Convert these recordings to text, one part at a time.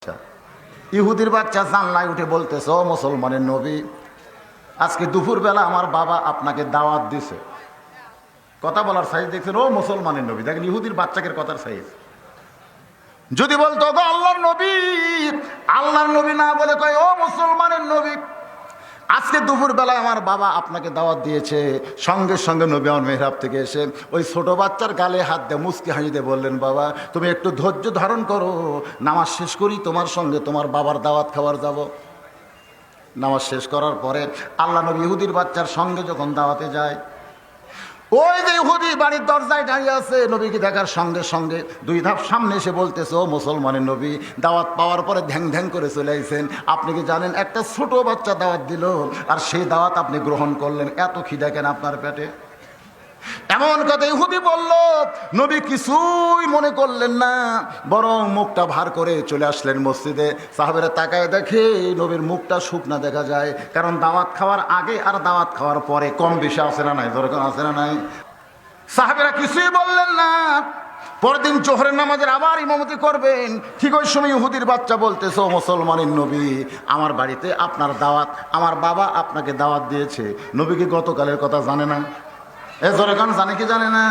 বাচ্চা। ইহুদির বাচ্চা জানলায় উঠে বলতেছ মুসলমানের নবী, আজকে দুপুরবেলা আমার বাবা আপনাকে দাওয়াত দিছে। কথা বলার সাইজ দেখছেন, ও মুসলমানের নবী। দেখেন, ইহুদির বাচ্চাকে কথার সাইজ। যদি বলতো আল্লাহর নবী। আল্লাহর নবী না বলে কয়, ও মুসলমানের নবী। আজকে দুপুর বেলায় আমার বাবা আপনাকে দাওয়াত দিয়েছে। সঙ্গে সঙ্গে নবী আমার মেহরাব থেকে এসে ওই ছোট বাচ্চার গালে হাত দিয়ে মুসকি হাসিতে বললেন, বাবা, তুমি একটু ধৈর্য ধারণ করো। নামাজ শেষ করি, তোমার সঙ্গে তোমার বাবার দাওয়াত খাবার যাব। নামাজ শেষ করার পরে আল্লাহ নবী ইহুদির বাচ্চার সঙ্গে যখন দাওয়াতে যায় ওই যে ইহুদি বাড়ির দরজায় দাঁড়িয়ে আছে, নবীকে দেখার সঙ্গে সঙ্গে দুই ধাপ সামনে এসে বলতেছে, ও মুসলমানের নবী, দাওয়াত পাওয়ার পরে ধ্যাং ধ্যাং করে চলে আইছেন। আপনি কি জানেন, একটা ছোট বাচ্চা দাওয়াত দিল, আর সেই দাওয়াত আপনি গ্রহণ করলেন। এত খিদা কেন আপনার পেটে? এমন কথা ইহুদি বলল, নবী কিছুই মনে করলেন না, বরং মুখটা ভার করে চলে আসলেন মসজিদে। সাহাবেরা তাকায় দেখে নবীর মুখটা শুকনা দেখা যায়, কারণ দাওয়াত খাওয়ার আগে আর দাওয়াত খাওয়ার পরে কম বেশি আসে না নাই? দরকার আসে না নাই? সাহাবেরা কিছুই বললেন না। পরদিন জোহরের নামাজের আবার ইমামতি করবেন। ঠিক ওই সময় ইহুদির বাচ্চা বলতেছে মুসলমানের নবী, আমার বাড়িতে আপনার দাওয়াত, আমার বাবা আপনাকে দাওয়াত দিয়েছে। নবীকে গতকালের কথা জানে না? এ জোরে গান জানে কি জানে না?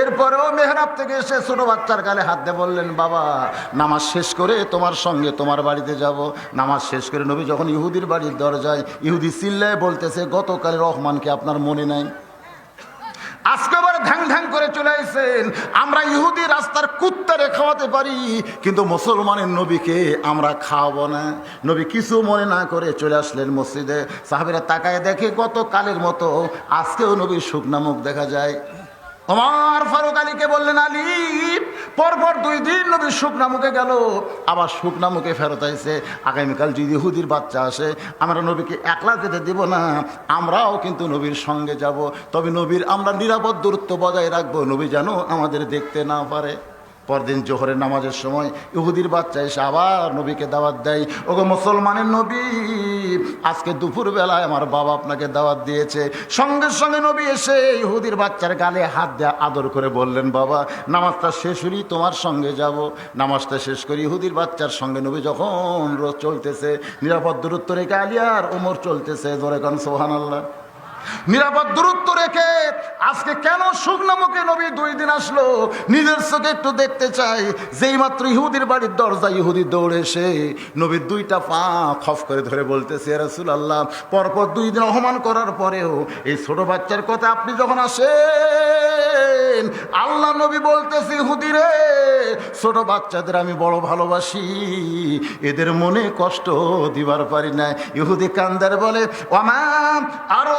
এরপরেও মেহরাব থেকে এসে ছোট বাচ্চার গালে হাত দিয়ে বললেন, বাবা, নামাজ শেষ করে তোমার সঙ্গে তোমার বাড়িতে যাব। নামাজ শেষ করে নবী যখন ইহুদির বাড়ির দরজায় ইহুদি চিল্লায় বলতেছে গতকালের রহমানকে আপনার মনে নাই? আজকে আবার ধ্যাং ধ্যাং করে চলে আসেন আমরা ইহুদি রাস্তার কুত্তারে খাওয়াতে পারি, কিন্তু মুসলমানের নবীকে আমরা খাওয়াবো না। নবী কিছু মনে না করে চলে আসলেন মসজিদে। সাহাবিরা তাকায় দেখে গতকালের মতো। আজকেও নবীর শুকনা মুখ দেখা যায়। ওমর ফারুক আলীকে বললেন, আলী, পরপর দুই দিন নবীর শুকনা মুখে গেল। আবার শুকনা মুখে ফেরত আইছে। আগামীকাল যদি হুদির বাচ্চা আসে, আমরা নবীকে একলা যেতে দিব না। আমরাও কিন্তু নবীর সঙ্গে যাব। তবে নবীর আমরা নিরাপদ দূরত্ব বজায় রাখব। নবী যেন আমাদের দেখতে না পারে। পরদিন জোহরের নামাজের সময় ইহুদির বাচ্চা এসে আবার নবীকে দাওয়াত দেয়। ওগো মুসলমানের নবী, আজকে দুপুর বেলায় আমার বাবা আপনাকে দাওয়াত দিয়েছে। সঙ্গে সঙ্গে নবী এসে ইহুদির বাচ্চার গালে হাত দিয়ে আদর করে বললেন, বাবা, নামাজটা শেষ হলেই তোমার সঙ্গে যাব। নামাজটা শেষ করি ইহুদির বাচ্চার সঙ্গে নবী যখন রোজ চলতেছে, নিরাপদ দূরত্ব রেখে আলিয়ার ওমর চলতেছে। জোরে কান সোহান আল্লাহ নিরাপদ দূরত্ব রেখে আজকে কেন শুকনো মুখে নবী দুই দিন আসলো? নিজের চোখে একটু দেখতে চাই। যেই মাত্র ইহুদির বাড়ির দরজা ইহুদি দৌড়ে এসে নবীর দুইটা পা খফ করে ধরে বলতেছে রসুল আল্লাহ পরপর দুই দিন অপমান করার পরেও এই ছোট বাচ্চার কথা আপনি যখন আসেন আল্লাহ নবী বলতেছি ইহুদি রে ছোট বাচ্চাদের আমি বড় ভালোবাসি। এদের মনে কষ্ট দিবার পারি না ইহুদি কান্দার বলে ওমাম আরও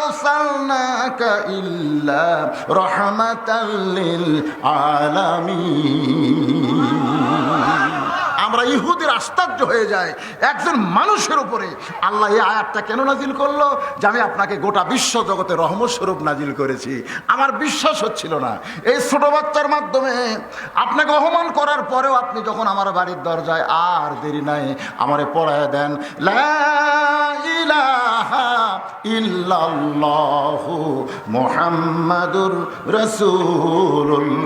আমরা ইহুদির আশ্চর্য হয়ে যায় একজন মানুষের উপরে। আল্লাহ এই আয়াতটা কেন নাজিল করল? যে আমি আপনাকে গোটা বিশ্ব জগতে রহমস্বরূপ নাজিল করেছি। আমার বিশ্বাস হচ্ছিল না। এই ছোট বাচ্চার মাধ্যমে আপনাকে অপমান করার পরেও আপনি যখন আমার বাড়ির দরজায় আর দেরি নাই আমারে পড়ায় দেন মুহাম্মাদুর রাসূলুল্লাহ।